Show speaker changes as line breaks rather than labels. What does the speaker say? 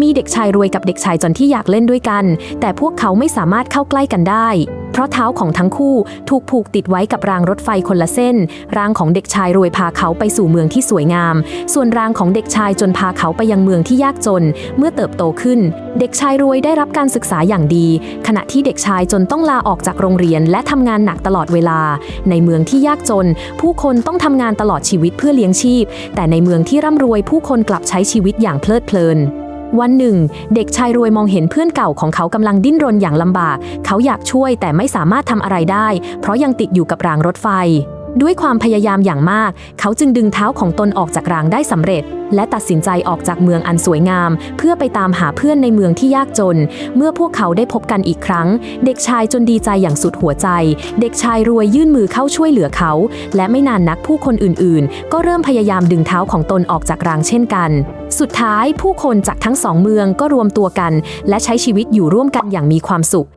มีเด็กชายรวยกับเด็กชายจนที่อยากเล่นด้วยกัน แต่พวกเขาไม่สามารถเข้าใกล้กันได้ เพราะเท้าของทั้งคู่ถูกผูกติดไว้กับรางรถไฟคนละเส้น ร่างของเด็กชายรวยพาเขาไปสู่เมืองที่สวยงาม ส่วนร่างของเด็กชายจนพาเขาไปยังเมืองที่ยากจน เมื่อเติบโตขึ้น เด็กชายรวยได้รับการศึกษาอย่างดี ขณะที่เด็กชายจนต้องลาออกจากโรงเรียน และทำงานหนักตลอดเวลา ในเมืองที่ยากจน ผู้คนต้องทำงานตลอดชีวิตเพื่อเลี้ยงชีพ แต่ในเมืองที่ร่ำรวยผู้คนกลับใช้ชีวิตอย่างเพลิดเพลิน วันหนึ่ง เด็กชายรวยมองเห็นเพื่อนเก่าของเขากำลังดิ้นรนอย่างลำบาก เขาอยากช่วยแต่ไม่สามารถทำอะไรได้ เพราะยังติดอยู่กับรางรถไฟ ด้วยความพยายามอย่างมาก เขาจึงดึงเท้าของตนออกจากรางได้สำเร็จ และตัดสินใจออกจากเมืองอันสวยงาม เพื่อไปตามหาเพื่อนในเมืองที่ยากจน เมื่อพวกเขาได้พบกันอีกครั้ง เด็กชายจนดีใจอย่างสุดหัวใจ เด็กชายรวยยื่นมือเข้าช่วยเหลือเขา และไม่นานนักผู้คนอื่นๆ ก็เริ่มพยายามดึงเท้าของตนออกจากรางเช่นกัน สุดท้ายผู้คนจากทั้งสองเมืองก็รวมตัวกัน และใช้ชีวิตอยู่ร่วมกันอย่างมีความสุข